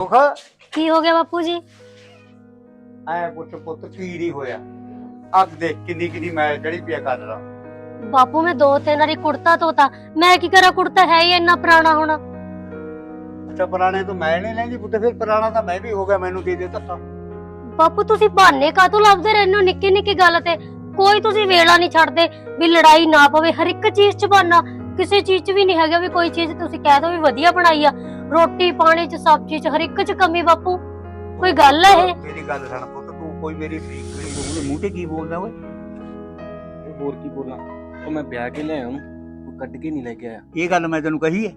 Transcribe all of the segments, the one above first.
ਸੁਖ? ਕੀ ਹੋ ਗਿਆ ਬਾਪੂ ਜੀ? ਐ ਪੁੱਤ ਪੁੱਤ ਕੀ ਨਹੀਂ ਹੋਇਆ? ਅੱਗ ਦੇਖ ਕਿੰਨੀ ਕਿੰਨੀ ਮੈਂ ਜਿਹੜੀ ਪਿਆ ਕਰ ਰਹਾ ਬਾਪੂ ਮੈਂ ਦੋ ਤਿੰਨ ਵਾਰੀ ਕੁੜਤਾ ਧੋਤਾ। ਮੈਂ ਕੀ ਕਰਾਂ ਕੁੜਤਾ ਹੈ ਹੀ ਇੰਨਾ ਪੁਰਾਣਾ ਹੁਣ? ਅੱਛਾ ਪੁਰਾਣੇ ਤੋਂ ਮੈਂ ਨਹੀਂ ਲੈਂਦੀ ਪੁੱਤ ਫਿਰ ਪੁਰਾਣਾ ਤਾਂ ਮੈਂ ਵੀ ਹੋ ਗਿਆ ਮੈਨੂੰ ਦੇ ਦੇ ਧੱਕਾ ਬਾਪੂ ਤੁਸੀਂ ਬਹਾਨੇ ਕਾਹਤੋਂ ਲੱਭਦੇ ਰਹਿੰਦੇ ਹੋ ਨਿੱਕੀ ਨਿੱਕੀ ਗੱਲ ਤੇ? ਕੋਈ ਤੁਸੀਂ ਵੇਲਾ ਨਹੀਂ ਛੱਡਦੇ ਵੀ ਲੜਾਈ ਨਾ ਪਵੇ ਹਰ ਇੱਕ ਚੀਜ਼ 'ਚ ਬਹਾਨਾ। ਕਿਸੇ ਚੀਜ਼ 'ਚ ਵੀ ਨਹੀਂ ਹੈਗਾ ਵੀ ਕੋਈ ਚੀਜ਼ ਤੁਸੀਂ ਕਹਿ ਦੋ ਵੀ ਵਧੀਆ ਬਣਾਈ ਆ। ਰੋਟੀ ਪਾਣੀ 'ਚ ਸਬਜ਼ੀ 'ਚ ਹਰ ਇੱਕ 'ਚ ਕਮੀ ਬਾਪੂ। ਕੋਈ ਗੱਲ ਹੈ ਇਹ? ਮੇਰੀ ਗੱਲ ਸੁਣ ਪੁੱਤ ਤੂੰ ਕੋਈ ਮੇਰੀ ਫੀਕ ਨਹੀਂ ਉਹਦੇ ਮੂੰਹ ਤੇ ਕੀ ਬੋਲਦਾ ਓਏ? ਹੋਰ ਕੀ ਬੋਲਾਂ? ਉਹ ਮੈਂ ਵਿਆਹ ਕੇ ਲਿਆਇਆ ਉਹਨੂੰ ਉਹ ਕੱਢ ਕੇ ਨਹੀਂ ਲੈ ਕੇ ਆਇਆ। ਇਹ ਗੱਲ ਮੈਂ ਤੈਨੂੰ ਕਹੀ ਹੈ।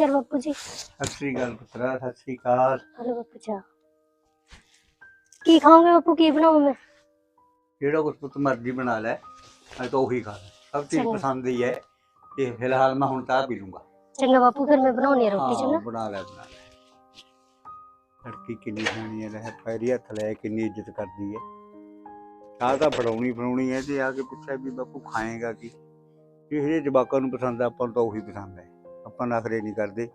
ਅਕਾਲ ਬਾਪੂ ਜੀ। ਸਤਿ ਸ੍ਰੀ ਅਕਾਲ ਪੁੱਤਰਾ ਸਤਿ ਸ੍ਰੀ ਅਕਾਲ। ਹਲੋ ਬਾਪੂ ਜੀ। ਕੀ ਖਾਓਗੇ ਬਾਪੂ ਕੀ ਬਣਾਵਾਂ ਮੈਂ ਜਿਹੜਾ ਕੁਛ ਪੁੱਤ ਮਰਜ਼ੀ ਬਣਾ ਲੈ ਮੈਂ ਤਾਂ ਉਹੀ ਖਾ ਸਭ ਚੀਜ਼ ਚੰਗਾ। ਪਸੰਦ ਹੀ ਹੈ। ਤੇ ਫਿਲਹਾਲ ਮੈਂ ਹੁਣ ਚਾਹ ਪੀ ਲੂੰਗਾ। ਚੰਗਾ ਬਾਪੂ ਫਿਰ ਮੈਂ ਬਣਾਉਣੀ ਆ ਰੋਟੀ ਹਾਂ, ਚੰਗਾ ਬਣਾ ਲੈ ਬਣਾ ਲੈ। ਲੜਕੀ ਕਿੰਨੀ ਸੋਹਣੀ ਹੈ ਲੈ ਪੈਰੀ ਹੱਥ ਲੈ ਕਿੰਨੀ ਇੱਜ਼ਤ ਕਰਦੀ ਹੈ। ਚਾਹ ਤਾਂ ਫੜਾਉਣੀ ਫੜਾਉਣੀ ਹੈ ਤੇ ਆ ਕੇ ਪੁੱਛਿਆ ਵੀ ਬਾਪੂ ਖਾਏਗਾ ਕੀ। ਇਹ ਜਿਹੜੇ ਜਵਾਕਾਂ ਨੂੰ ਪਸੰਦ ਆ ਆਪਾਂ ਨੂੰ ਤਾਂ ਉਹੀ ਪਸੰਦ ਹੈ। ਆਪਾਂ ਨਖਰੇ ਨਹੀਂ ਕਰਦੇ।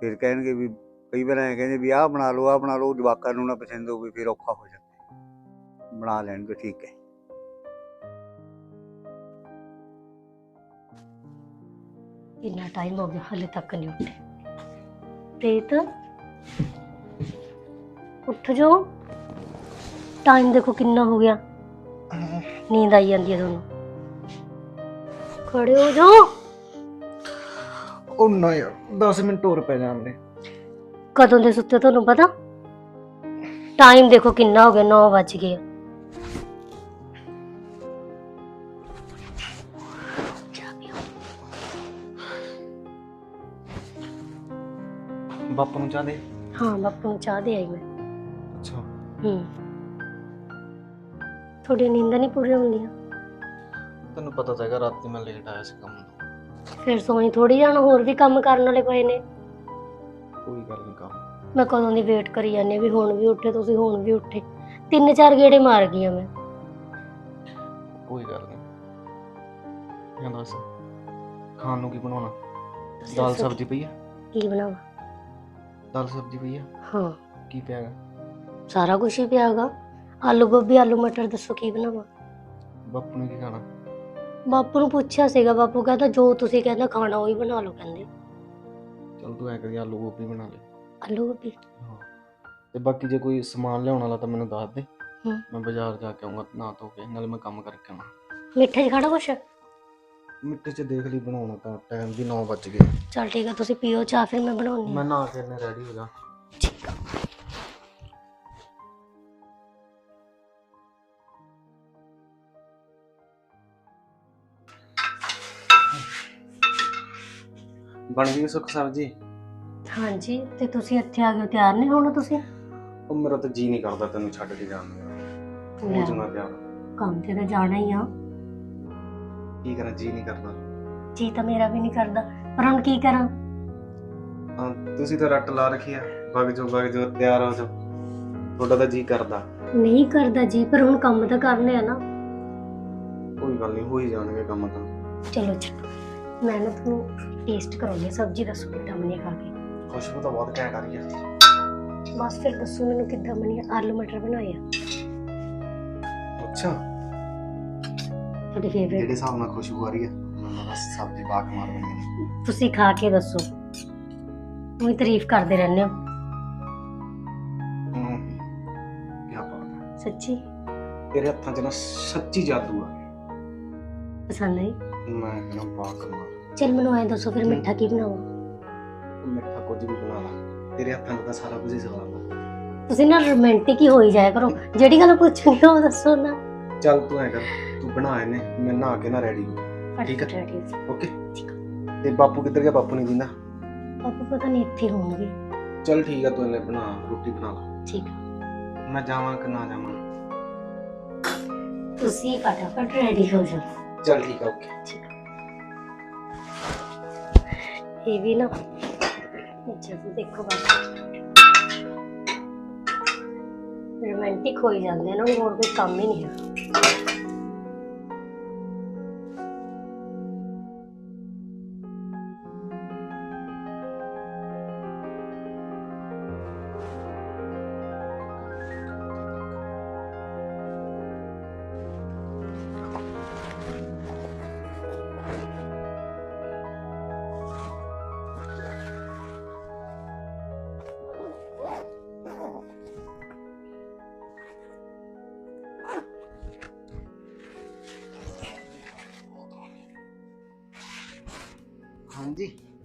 ਫਿਰ ਕਹਿਣਗੇ ਵੀ, ਕਈ ਵਾਰ ਐਂ ਕਹਿੰਦੇ ਵੀ ਆਹ ਬਣਾ ਲਓ, ਆਹ ਬਣਾ ਲਓ ਜਵਾਕਾਂ ਨੂੰ ਨਾ ਪਸੰਦ ਹੋਵੇ, ਫਿਰ ਔਖਾ ਹੋ ਜਾਂਦਾ। ਬਣਾ ਲੈਣ ਤਾਂ ਠੀਕ ਹੈ। ਇੰਨਾ ਟਾਈਮ ਹੋ ਗਿਆ, ਹਲੇ ਤੱਕ ਨਹੀਂ ਉੱਠੇ। ਪ੍ਰੀਤ, ਉੱਠ ਜੋ। ਟਾਈਮ ਦੇਖੋ ਕਿੰਨਾ ਹੋ ਗਿਆ। ਨੀਂਦ ਆਈ ਜਾਂਦੀ ਹੈ ਤੁਹਾਨੂੰ। ਖੜੇ ਹੋ ਜਾਓ ਉਹ ਨਾ ਯਾਰ 10 ਮਿੰਟ ਹੋਰ ਪੈ ਜਾਂਦੇ ਕਦੋਂ ਦੇ ਸੁੱਤੇ ਤੁਹਾਨੂੰ ਪਤਾ? ਟਾਈਮ ਦੇਖੋ ਕਿੰਨਾ ਹੋ ਗਿਆ 9 ਵੱਜ ਗਏ ਬਾਪੂ ਨੂੰ ਚਾਹਦੇ ਹਾਂ ਬਾਪੂ ਨੂੰ ਚਾਹ ਦੇ ਆਈ ਮੈਂ। ਅੱਛਾ। ਹੂੰ। ਤੁਹਾਡੀ ਨੀਂਦ ਨਹੀਂ ਪੂਰੀ ਹੁੰਦੀਆਂ? ਤੈਨੂੰ ਪਤਾ ਤਾਂ ਹੈਗਾ ਰਾਤੀ ਮੈਂ ਲੇਟ ਆਇਆ ਸੀ ਕੰਮ ਤੋਂ। ਫਿਰ ਸੋਈ ਥੋੜੀ ਜਾਣਾ ਹੋਰ ਵੀ ਕੰਮ ਕਰਨ ਵਾਲੇ ਪਏ ਨੇ। ਕੋਈ ਗੱਲ ਨਹੀਂ ਕੰਮ। ਮੈਂ ਕਦੋਂ ਦੀ ਵੇਟ ਕਰੀ ਜਾਂਦੀ ਹਾਂ ਵੀ ਹੁਣ ਵੀ ਉੱਠੇ ਤੁਸੀਂ ਹੁਣ ਵੀ ਉੱਠੇ। ਤਿੰਨ ਚਾਰ ਗੇੜੇ ਮਾਰ ਗਈਆਂ ਮੈਂ। ਕੋਈ ਗੱਲ ਨਹੀਂ। ਇਹ ਦੱਸ ਖਾਣ ਨੂੰ ਕੀ ਬਣਾਉਣਾ? ਤੁਸੀਂ ਦਾਲ ਦੱਸੋ ਸਬਜ਼ੀ ਪਈ ਆ? ਕੀ ਬਣਾਵਾਂ? ਦਾਲ ਸਬਜ਼ੀ ਪਈ ਆ? ਹਾਂ। ਕੀ ਪਿਆਗਾ ਸਾਰਾ ਕੁਝ ਹੀ ਪਿਆਗਾ ਆਲੂ ਗੋਭੀ ਆਲੂ ਮਟਰ ਦੱਸੋ ਕੀ ਬਣਾਵਾਂ? ਬਾਪੂ ਨੇ ਕੀ ਖਾਣਾ? ਬਾਪੂ ਨੂੰ ਪੁੱਛਿਆ ਸੀਗਾ ਬਾਪੂ ਕਹਿੰਦਾ ਜੋ ਤੁਸੀਂ ਕਹਿੰਦਾ ਖਾਣਾ ਉਹੀ ਬਣਾ ਲਓ ਕਹਿੰਦੇ। ਚਲ ਤੂੰ ਐ ਕਰੀ ਆਲੂ ਗੋਭੀ ਬਣਾ ਲੈ। ਆਲੂ ਗੋਭੀ? ਹਾਂ। ਤੇ ਬਾਕੀ ਜੇ ਕੋਈ ਸਮਾਨ ਲਿਆਉਣ ਵਾਲਾ ਤਾਂ ਮੈਨੂੰ ਦੱਸ ਦੇ। ਹੂੰ। ਮੈਂ ਬਾਜ਼ਾਰ ਜਾ ਕੇ ਆਉਂਗਾ ਨਾ ਧੋ ਕੇ ਨਾਲੇ ਮੈਂ ਕੰਮ ਕਰਕੇ ਆਉਣਾ। ਮਿੱਠੇ 'ਚ ਖਾਣਾ ਕੁਛ? ਮਿੱਠੇ 'ਚ ਦੇਖ ਲਈ ਬਣਾਉਣਾ ਤਾਂ ਟਾਈਮ ਵੀ 9 ਵੱਜ ਗਏ। ਚਲ ਠੀਕ ਹੈ ਤੁਸੀਂ ਪੀਓ ਚਾਹ ਫਿਰ ਮੈਂ ਬਣਾਉਣੀ ਮੈਂ ਨਹਾ ਕੇ ਨੇ ਰੈਡੀ ਹੋ ਜਾ। ਬਣ ਗਈ ਸੁੱਕ ਸਬਜੀ? ਹਾਂਜੀ ਤੇ ਤੁਸੀਂ ਇੱਥੇ ਆ ਗਏ ਹੋ, ਤਿਆਰ ਨਹੀਂ ਹੋਣਾ ਤੁਸੀਂ? ਉਹ ਮੇਰਾ ਤਾਂ ਜੀ ਨਹੀਂ ਕਰਦਾ ਤੈਨੂੰ ਛੱਡ ਕੇ ਜਾਣ ਨੂੰ। ਹੋ ਜੂਗਾ ਪਿਆਰ ਕੰਮ ਤੇ ਤਾਂ ਜਾਣਾ ਹੀ ਆ। ਕੀ ਕਰਾਂ ਜੀ ਨਹੀਂ ਕਰਦਾ। ਜੀ ਤਾਂ ਮੇਰਾ ਵੀ ਨਹੀਂ ਕਰਦਾ। ਪਰ ਹੁਣ ਕੀ ਕਰਾਂ? ਹਾਂ ਤੁਸੀਂ ਤਾਂ ਰੱਟ ਲਾ ਰੱਖੀ ਆ। ਵਗ ਜੋ ਵਗ ਜੋ ਤਿਆਰ ਹੋ ਜਾ ਤੁਹਾਡਾ ਤਾਂ ਜੀ ਕਰਦਾ। ਨਹੀਂ ਕਰਦਾ ਜੀ ਪਰ ਹੁਣ ਕੰਮ ਤਾਂ ਕਰਨੇ ਆ ਨਾ। ਕੋਈ ਗੱਲ ਨਹੀਂ ਹੋ ਹੀ ਜਾਣਗੇ ਕੰਮ ਤਾਂ। ਚਲੋ ਛੱਡੋ ਮੈਂ ਨਾ ਤੁਹਾਨੂੰ ਟੇਸਟ ਕਰਾਉਣੀ ਸਬਜ਼ੀ ਦੱਸੋ ਕਿੱਦਾਂ ਬਣੀ ਖਾ ਕੇ। ਖੁਸ਼ਬੂ ਤਾਂ ਬਹੁਤ ਘੈਂਟ ਆ ਰਹੀ ਬਸ ਫਿਰ ਦੱਸੋ ਮੈਨੂੰ ਕਿੱਦਾਂ ਬਣੀ ਆਲੂ ਮਟਰ ਬਣਾਏ ਆ। ਅੱਛਾ। ਤੁਹਾਡੀ ਫੇਵਰੇਟ ਜਿਹੜੇ ਹਿਸਾਬ ਨਾਲ ਖੁਸ਼ਬੂ ਆ ਰਹੀ ਆ? ਮੈਨੂੰ ਬਸ ਸਬਜ਼ੀ ਪਾ ਕੇ ਮਾਰ ਦੇਣੀ ਤੁਸੀਂ ਖਾ ਕੇ ਦੱਸੋ। ਉਹੀ ਤਾਰੀਫ ਕਰਦੇ ਰਹਿੰਦੇ ਹੋ। ਹੂੰ। ਕੀ ਹੈ ਸੱਚੀ? ਤੇਰੇ ਹੱਥਾਂ 'ਚ ਨਾ ਸੱਚੀ ਜਾਦੂ ਆ। ਪਸੰਦ ਆਈ? ਮੈਂ ਕਹਿੰਦਾ ਕਮਾਲ ਚਲ ਮੈਨੂੰ ਐਂ ਦੱਸੋ ਫਿਰ ਮਿੱਠਾ ਕੀ ਬਣਾਵਾਂ? ਮਿੱਠਾ ਕੁਝ ਵੀ ਬਣਾ ਲਾ। ਤੇਰੇ ਹੱਥਾਂ ਤਾਂ ਸਾਰਾ ਕੁਝ ਹੀ ਸਵਾਦ ਆ ਤੁਸੀਂ ਨਾ ਰੋਮਾਂਟਿਕ ਹੀ ਹੋਈ ਜਾਇਆ ਕਰੋ। ਜਿਹੜੀ ਗੱਲ ਪੁੱਛਣੀ ਉਹ ਦੱਸੋ ਨਾ। ਚੱਲ ਤੂੰ ਐ ਕਰ ਤੂੰ ਬਣਾ ਇਹਨੇ ਮੈਂ ਨਹਾ ਕੇ ਨਾ ਰੈਡੀ ਠੀਕ ਆ। ਫਟਾਫਟ ready ਹੋ ਜਾਓ। ਓਕੇ ਤੇ ਬਾਪੂ ਕਿੱਧਰ ਗਿਆ? ਬਾਪੂ ਨਹੀਂ ਦਿੰਦਾ? ਪਾਪਾ ਪਤਾ ਨਹੀਂ ਇੱਥੇ ਹੋਣਗੇ। ਚੱਲ ਠੀਕ ਆ ਤੂੰ ਇਹਨੇ ਬਣਾ ਰੋਟੀ ਬਣਾ ਲਾ। ਠੀਕ ਆ। ਮੈਂ ਜਾਵਾਂ ਕਿ ਨਾ ਜਾਵਾਂ? ਤੁਸੀਂ ਫਟਾਫਟ ਰੈਡੀ ਹੋ ਜਾਓ। ਚੱਲ ਠੀਕ ਆ ਓਕੇ ਠੀਕ ਇਹ ਵੀ ਨਾ। ਜਦੋਂ ਦੇਖੋ ਬਸ। ਰੋਮਾਂਟਿਕ ਹੋਈ ਜਾਂਦੇ ਨਾ, ਹੋਰ ਕੋਈ ਕੰਮ ਹੀ ਨਹੀਂ ਹੈ।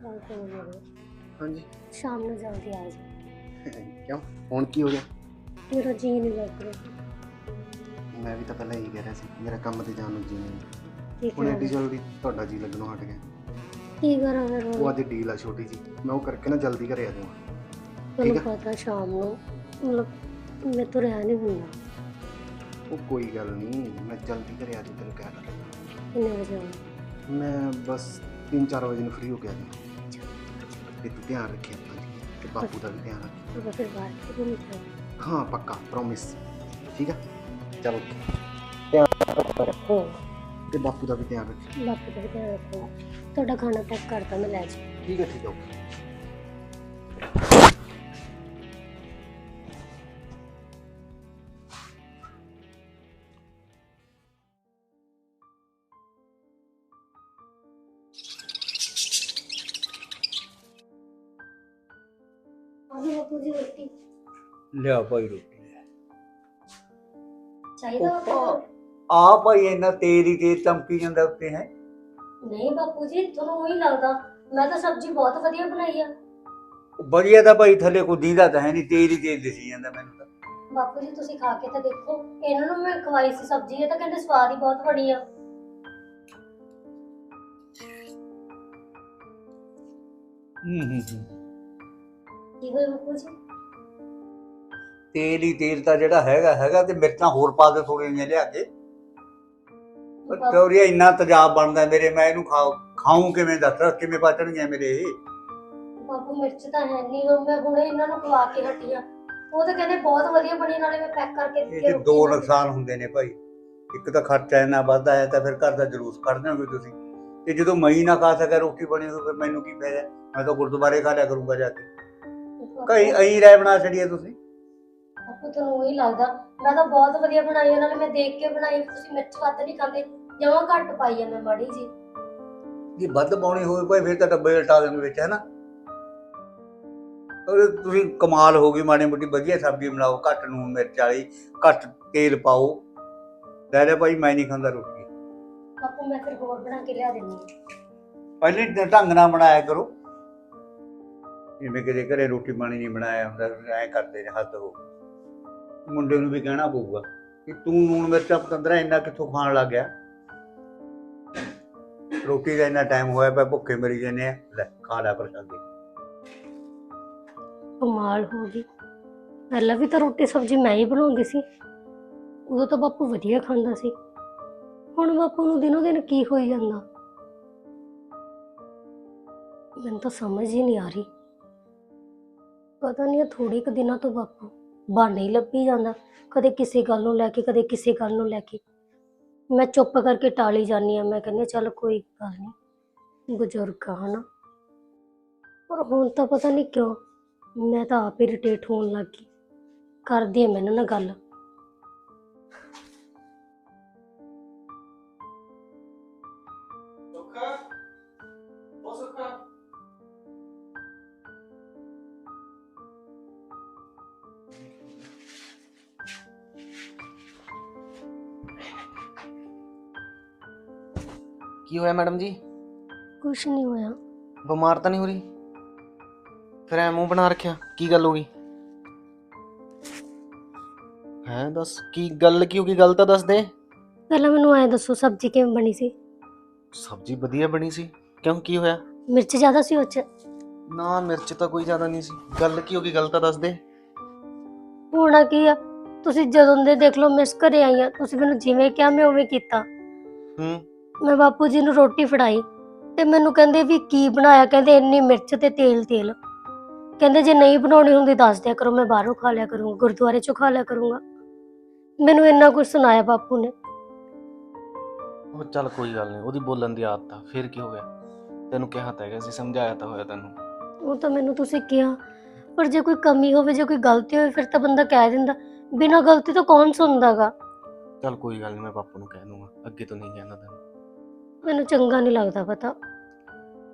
ਹਾਂਜੀ ਹਾਂਜੀ। ਸ਼ਾਮ ਨੂੰ ਜਲਦੀ ਆ ਜਾ ਕਿਉਂ? ਹੁਣ ਕੀ ਹੋ ਗਿਆ? ਮੇਰਾ ਜੀ ਨਹੀਂ ਲੱਗ ਰਿਹਾ। ਮੈਂ ਵੀ ਤਾਂ ਪਹਿਲਾਂ ਇਹੀ ਕਹਿ ਰਿਹਾ ਸੀ ਮੇਰਾ ਕੰਮ ਤੇ ਜਾਣ ਨੂੰ ਜੀ ਨਹੀਂ ਕੀ ਹੁਣ ਐਡੀ ਕਰਾਂ ਜਲਦੀ ਤੁਹਾਡਾ ਜੀ ਲੱਗਣੋਂ ਹਟ ਗਿਆ। ਕੀ ਕਰਾਂ ਫਿਰ ਉਹ ਹੁਣ? ਅੱਜ ਡੀਲ ਆ ਛੋਟੀ ਜੀ ਮੈਂ ਉਹ ਕਰਕੇ ਨਾ ਜਲਦੀ ਘਰੇ ਆ ਜਾਵਾਂ। ਤੁਹਾਨੂੰ ਠੀਕ ਪਤਾ ਸ਼ਾਮ ਨੂੰ ਮਤਲਬ ਮੈਂ ਤੋਂ ਰਿਹਾ ਨਹੀਂ ਹੁੰਦਾ। ਉਹ ਕੋਈ ਗੱਲ ਨਹੀਂ ਮੈਂ ਜਲਦੀ ਘਰੇ ਆ ਜਾਊਂ ਤੈਨੂੰ ਕਹਿ ਤਾ ਕਿੰਨੇ ਵਜੇ ਆਉਣਾ? ਮੈਂ ਬਸ 3-4 ਵਜੇ ਨੂੰ ਫ੍ਰੀ ਹੋ ਕੇ ਆ ਜਾਵਾਂ। ਤੇ ਤੂੰ ਧਿਆਨ ਰੱਖਿਆ ਆਪਣਾ ਜੀ ਤੇ ਬਾਪੂ ਦਾ ਵੀ ਧਿਆਨ ਰੱਖ ਤਾਂ ਫਿਰ ਬਾਹਰ ਕਿਉਂ ਨਹੀਂ ਜਾਣਾ ਹਾਂ ਪੱਕਾ ਪ੍ਰੋਮਿਸ ਠੀਕ ਆ ਚਲੋ ਹੋ ਤੇ ਬਾਪੂ ਦਾ ਵੀ ਧਿਆਨ ਰੱਖ ਬਾਪੂ ਦਾ ਵੀ ਧਿਆਨ ਰੱਖੋ ਤੁਹਾਡਾ ਖਾਣਾ ਪੈਕ ਕਰਤਾ ਮੈਂ ਲੈ ਜਾ ਠੀਕ ਹੈ ਠੀਕ ਹੈ ਓਕੇ ਲਿਆ ਭਾਈ ਰੋਟੀ ਚਾਹੀਦਾ ਬਾਪੂ ਆ ਭਾਈ ਹੀ ਤੇਲ ਚਮਕੀ ਜਾਂਦਾ ਉੱਤੇ ਹੈ? ਨਹੀਂ ਬਾਪੂ ਜੀ ਤੁਹਾਨੂੰ ਉਹੀ ਲੱਗਦਾ। ਮੈਂ ਤਾਂ ਸਬਜ਼ੀ ਬਹੁਤ ਵਧੀਆ ਬਣਾਈ ਆ। ਵਧੀਆ ਤਾਂ ਭਾਈ ਥੱਲੇ ਕੋਈ ਦੀਦਾ ਤਾਂ ਹੈ ਨਹੀਂ ਹੀ ਤੇਲ ਦਿਸੀ ਜਾਂਦਾ ਮੈਨੂੰ ਤਾਂ। ਬਾਪੂ ਜੀ ਤੁਸੀਂ ਖਾ ਕੇ ਤਾਂ ਦੇਖੋ। ਇਹਨਾਂ ਨੂੰ ਮੈਂ ਖਵਾਈ ਸੀ ਸਬਜ਼ੀ ਇਹ ਤਾਂ ਕਹਿੰਦੇ ਸਵਾਦ ਹੀ ਬਹੁਤ ਬਣੀ ਆ। ਹੂੰ ਹੂੰ ਹੂੰ। ਕੀ ਹੋਇਆ ਬਾਪੂ ਜੀ? ਤੇਲ ਹੀ ਤੇਲ ਤਾਂ ਜਿਹੜਾ ਹੈਗਾ ਹੈਗਾ ਤੇ ਮਿਰਚਾਂ ਹੋਰ ਪਾ ਦੇ ਥੋੜੀਆਂ ਜਿਹੀਆਂ ਲਿਆ ਕੇ। ਬਾਪੂ- ਤੋਰੀਆ ਇੰਨਾ ਤੇਜ਼ਾਬ ਬਣਦਾ ਮੇਰੇ ਮੈਂ ਇਹਨੂੰ ਖਾ ਖਾਉਂ ਕਿਵੇਂ ਦੱਸ ਕਿਵੇਂ ਪਚਣਗੇ ਮੇਰੇ ਇਹ? ਬਾਪੂ ਮਿਰਚ ਤਾਂ ਹੈ ਨਹੀਂ ਹੁਣ ਮੈਂ ਹੁਣੇ ਇਹਨਾਂ ਨੂੰ ਖਵਾ ਕੇ ਹਟੀ ਆ। ਉਹ ਤਾਂ ਕਹਿੰਦੇ ਬਹੁਤ ਵਧੀਆ ਬਣੀ ਨਾਲੇ ਮੈਂ ਪੈਕ ਕਰਕੇ ਦਿੱਤੀ ਦੋ। ਨੁਕਸਾਨ ਹੁੰਦੇ ਨੇ ਭਾਈ। ਇੱਕ ਤਾਂ ਖਰਚਾ ਇੰਨਾ ਵੱਧਦਾ ਹੈ ਤਾਂ ਫਿਰ ਘਰ ਦਾ ਜਲੂਸ ਕੱਢ ਦਿਓਗੇ ਤੁਸੀਂ। ਤੇ ਜਦੋਂ ਮੈਂ ਹੀ ਨਾ ਖਾ ਸਕਿਆ ਰੋਟੀ ਬਣੀ ਹੋਵੇ ਫਿਰ ਮੈਨੂੰ ਕੀ ਫਾਇਦਾ? ਮੈਂ ਤਾਂ ਗੁਰਦੁਆਰੇ ਖਾ ਲਿਆ ਕਰੂੰਗਾ ਜਾ ਕੇ। ਕਈ ਅਈ ਰਹਿ ਬਣਾ ਛੜੀਏ ਤੁਸੀਂ? ਬਾਪੂ ਤੁਹਾਨੂੰ ਉਹੀ ਲੱਗਦਾ। ਮੈਂ ਤਾਂ ਬਹੁਤ ਵਧੀਆ ਬਣਾਈ ਆ ਨਾਲੇ ਮੈਂ ਦੇਖ ਕੇ ਬਣਾਈ ਤੁਸੀਂ ਮਿਰਚ ਵੱਧ ਨਹੀਂ ਖਾਂਦੇ। ਜਮਾਂ ਘੱਟ ਪਾਈ ਆ ਮੈਂ ਮਾੜੀ ਜੀ ਜੇ ਵੱਧ ਪਾਉਣੀ ਹੋਵੇ ਭਾਈ ਫਿਰ ਤਾਂ ਡੱਬੇ ਉਲਟਾ ਦੇਣ ਵਿੱਚ ਹੈ ਨਾ ਔਰ ਤੁਸੀਂ ਕਮਾਲ ਹੋ ਗਈ ਮਾੜੀ ਮੋਟੀ ਵਧੀਆ ਸਬਜ਼ੀ ਬਣਾਓ ਘੱਟ ਨੂਨ ਮਿਰਚ ਵਾਲੀ ਘੱਟ ਤੇਲ ਪਾਓ। ਲੈ ਲੈ ਭਾਈ ਮੈਂ ਨਹੀਂ ਖਾਂਦਾ ਰੋਟੀ। ਬਾਪੂ ਮੈਂ ਫਿਰ ਹੋਰ ਬਣਾ ਕੇ ਲਿਆ ਦਿੰਦੀ ਪਹਿਲੇ ਢੰਗ ਨਾਲ ਬਣਾਇਆ ਕਰੋ। ਜਿਵੇਂ ਕਿਤੇ ਘਰੇ ਰੋਟੀ ਪਾਣੀ ਨਹੀਂ ਬਣਾਇਆ ਹੁੰਦਾ ਐ ਕਰਦੇ ਨੇ ਹੱਦ ਹੋ ਮੁੰਡੇ ਨੂੰ ਵੀ ਕਹਿਣਾ ਪਊਗਾ ਕਿ ਤੂੰ ਲੂਣ ਮਿਰਚਾਂ ਪਤੰਦਰਾ ਇੰਨਾ ਕਿੱਥੋਂ ਖਾਣ ਲੱਗ ਗਿਆ? ਰੋਟੀ ਦਾ ਇੰਨਾ ਟਾਈਮ ਹੋਇਆ ਪਿਆ, ਭੁੱਖੇ ਮਰੀ ਜਾਂਦੇ ਆ। ਲੈ, ਖਾ ਲੈ ਪ੍ਰਸ਼ਾਦੀ। ਕਮਾਲ ਹੋ ਗਈ। ਪਹਿਲਾਂ ਵੀ ਤਾਂ ਰੋਟੀ ਸਬਜ਼ੀ ਮੈਂ ਹੀ ਬਣਾਉਂਦੀ ਸੀ। ਉਦੋਂ ਤਾਂ ਬਾਪੂ ਵਧੀਆ ਖਾਂਦਾ ਸੀ। ਹੁਣ ਬਾਪੂ ਨੂੰ ਦਿਨੋ ਦਿਨ ਕੀ ਹੋਈ ਜਾਂਦਾ? ਮੈਨੂੰ ਤਾਂ ਸਮਝ ਹੀ ਨਹੀਂ ਆ ਰਹੀ। ਪਤਾ ਨਹੀਂ ਇਹ ਥੋੜੇ ਕੁ ਦਿਨਾਂ ਤੋਂ ਬਾਪੂ ਬਹਾਨੇ ਹੀ ਲੱਭੀ ਜਾਂਦਾ। ਕਦੇ ਕਿਸੇ ਗੱਲ ਨੂੰ ਲੈ ਕੇ ਕਦੇ ਕਿਸੇ ਗੱਲ ਨੂੰ ਲੈ ਕੇ। ਮੈਂ ਚੁੱਪ ਕਰਕੇ ਟਾਲੀ ਜਾਂਦੀ ਆ ਮੈਂ ਕਹਿੰਦੀ ਹਾਂ, ਚੱਲ ਕੋਈ ਗੱਲ ਨਹੀਂ ਬਜ਼ੁਰਗ ਆ ਹਨਾ। ਪਰ ਹੁਣ ਤਾਂ ਪਤਾ ਨਹੀਂ ਕਿਉਂ ਮੈਂ ਤਾਂ ਆਪ ਹੀ ਰਿਟੇਟ ਹੋਣ ਲੱਗ ਗਈ। ਕਰਦੀ ਆ ਮੈਨੂੰ ਨਾ ਗੱਲ। ਕੀ ਹੋਇਆ ਮੈਡਮ ਜੀ? ਕੁਛ ਨਹੀਂ ਹੋਇਆ। ਬਿਮਾਰ ਤਾਂ ਨਹੀਂ ਹੋ ਰਹੀ? ਫਿਰ ਐ ਮੂੰਹ ਬਣਾ ਰੱਖਿਆ ਕੀ ਗੱਲ ਹੋ ਗਈ? ਹੈ ਦੱਸ ਕੀ ਗੱਲ ਕੀ ਹੋ ਗਈ? ਗੱਲ ਤਾਂ ਦੱਸ ਦੇ। ਪਹਿਲਾਂ ਮੈਨੂੰ ਐ ਦੱਸੋ ਸਬਜ਼ੀ ਕਿਵੇਂ ਬਣੀ ਸੀ? ਸਬਜ਼ੀ ਵਧੀਆ ਬਣੀ ਸੀ। ਕਿਉਂ ਕੀ ਹੋਇਆ? ਮਿਰਚ ਜ਼ਿਆਦਾ ਸੀ ਉਹ 'ਚ? ਨਾ ਮਿਰਚ ਤਾਂ ਕੋਈ ਜ਼ਿਆਦਾ ਨਹੀਂ ਸੀ। ਗੱਲ ਕੀ ਹੋ ਗਈ? ਗੱਲ ਤਾਂ ਦੱਸ ਦੇ। ਹੋਣਾ ਕੀ ਆ? ਤੁਸੀਂ ਜਦੋਂ ਦੇ ਦੇਖ ਲਓ ਮਿਸ ਘਰੇ ਆਈਆਂ ਤੁਸੀਂ ਮੈਨੂੰ ਜਿਵੇਂ ਕਿਹਾ ਮੈਂ ਉਵੇਂ ਕੀਤਾ। ਹੂੰ। ਮੈਂ ਬਾਪੂ ਜੀ ਨੂੰ ਰੋਟੀ ਫੜਾਈ ਤੇ ਮੈਨੂੰ ਕਹਿੰਦੇ ਵੀ ਕੀ ਬਣਾਇਆ? ਕਹਿੰਦੇ ਇੰਨੀ ਮਿਰਚ ਤੇ ਤੇਲ ਤੇਲ। ਕਹਿੰਦੇ ਜੇ ਨਹੀਂ ਬਣਾਉਣੀ ਹੁੰਦੀ ਦੱਸ ਦਿਆ ਕਰੋ ਮੈਂ ਬਾਹਰੋਂ ਖਾ ਲਿਆ ਕਰੂੰਗਾ ਗੁਰਦੁਆਰੇ ਚੋਂ ਖਾ ਲਿਆ ਕਰੂੰਗਾ। ਮੈਨੂੰ ਇੰਨਾ ਕੁਝ ਸੁਣਾਇਆ ਬਾਪੂ ਨੇ। ਉਹ ਚੱਲ ਕੋਈ ਗੱਲ ਨਹੀਂ ਉਹਦੀ ਬੋਲਣ ਦੀ ਆਦਤ ਆ ਫਿਰ ਕੀ ਹੋ ਗਿਆ? ਤੈਨੂੰ ਕਿਹਾ ਤਾਂ ਹੈਗਾ ਸੀ ਸਮਝਾਇਆ ਤਾਂ ਹੋਇਆ ਤੈਨੂੰ। ਉਹ ਤਾਂ ਮੈਨੂੰ ਤੁਸੀਂ ਕਿਹਾ ਪਰ ਜੇ ਕੋਈ ਕਮੀ ਹੋਵੇ ਜੇ ਕੋਈ ਗਲਤੀ ਹੋਵੇ ਫਿਰ ਤਾਂ ਬੰਦਾ ਕਹਿ ਦਿੰਦਾ ਬਿਨਾਂ ਗਲਤੀ ਤੋਂ ਕੌਣ ਸੁਣਦਾਗਾ? ਚੱਲ ਕੋਈ ਗੱਲ ਨਹੀਂ ਮੈਂ ਬਾਪੂ ਨੂੰ ਕਹਿ ਦੂੰਗਾ ਅੱਗੇ ਤੋਂ ਨਹੀਂ ਕਹਿਣਾ ਤੈਨੂੰ। ਮੈਨੂੰ ਚੰਗਾ ਨਹੀਂ ਲੱਗਦਾ ਪਤਾ।